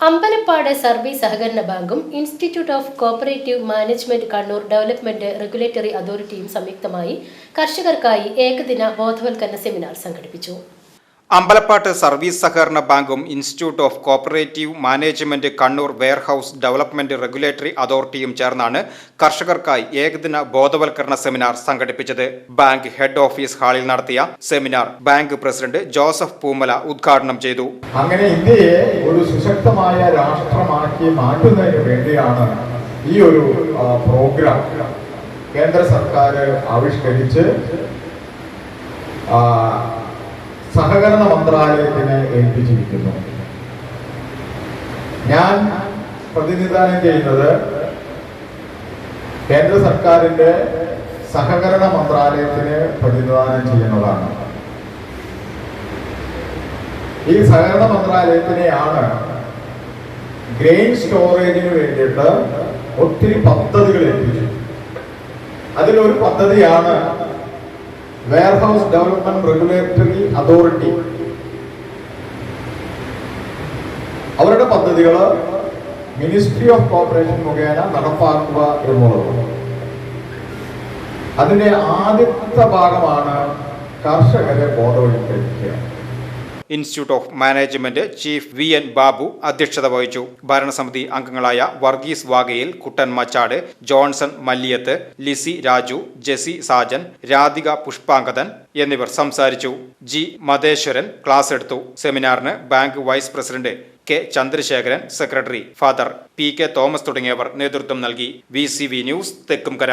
Ambalappad service സഹകരണ ബാങ്കും institute of cooperative management Kannur development regulatory അതോറിറ്റിയും സംയുക്തമായി കർഷകർക്കായി ഏകദിന ബോധവൽക്കരണ സെമിനാർ സംഘടിപ്പിച്ചു. അമ്പലപ്പാട്ട് സർവീസ് സഹകരണ ബാങ്കും institute of cooperative management Kannur warehouse development regulatory അതോറിറ്റിയും ചേർന്നാണ് കർഷകർക്കായി ഏകദിന ബോധവൽക്കരണ സെമിനാർ സംഘടിപ്പിച്ചത്. ബാങ്ക് ഹെഡ് ഓഫീസ് ഹാളിൽ നടത്തിയ seminar bank president Joseph Poomala ഉദ്ഘാടനം ചെയ്തു. അങ്ങനെ ഇന്ത്യയെ ഒരു സുശക്തമായ രാഷ്ട്രമാക്കി മാറ്റുന്നതിന് വേണ്ടിയാണ് ഈ ഒരു പ്രോഗ്രാം കേന്ദ്ര സർക്കാർ ആവിഷ്കരിച്ച് സഹകരണ മന്ത്രാലയത്തിന് ഏൽപ്പിച്ചിരിക്കുന്നു. ഞാൻ പ്രതിനിധാനം ചെയ്യുന്നത് കേന്ദ്ര സർക്കാരിന്റെ സഹകരണ മന്ത്രാലയത്തിന് പ്രതിനിധാനം ചെയ്യുന്നതാണ്. ഈ സഹകരണ മന്ത്രാലയത്തിനെയാണ് ഗ്രെയിൻ സ്റ്റോറേജിന് വേണ്ടിയിട്ട് ഒത്തിരി പദ്ധതികൾ എത്തിച്ചു അതിലൊരു പദ്ധതിയാണ് വെയർഹൌസ് ഡെവലപ്മെന്റ് റെഗുലേറ്ററി അതോറിറ്റി. അവരുടെ പദ്ധതികൾ മിനിസ്ട്രി ഓഫ് കോർപ്പറേഷൻ മുഖേന നടപ്പാക്കുക എന്നുള്ളത്. അതിന്റെ ആദ്യത്തെ ഭാഗമാണ് കർഷകരെ ബോധവൽക്കരിക്കുക. Institute of management chief V N Babu അധ്യക്ഷത വഹിച്ചു. ഭരണസമിതി അംഗങ്ങളായ വർഗീസ് വാഗയിൽ കുട്ടൻ മച്ചാട് ജോൺസൺ മല്ലിയത്ത് ലിസി രാജു ജെസി സാജൻ രാധിക പുഷ്പാങ്കതൻ എന്നിവർ സംസാരിച്ചു. ജി മതേശ്വരൻ ക്ലാസ് എടുത്തു. സെമിനാറിന് bank vice president K Chandrasekharan secretary father P K Thomas തുടങ്ങിയവർ നേതൃത്വം നൽകി. V news Thekkumkara.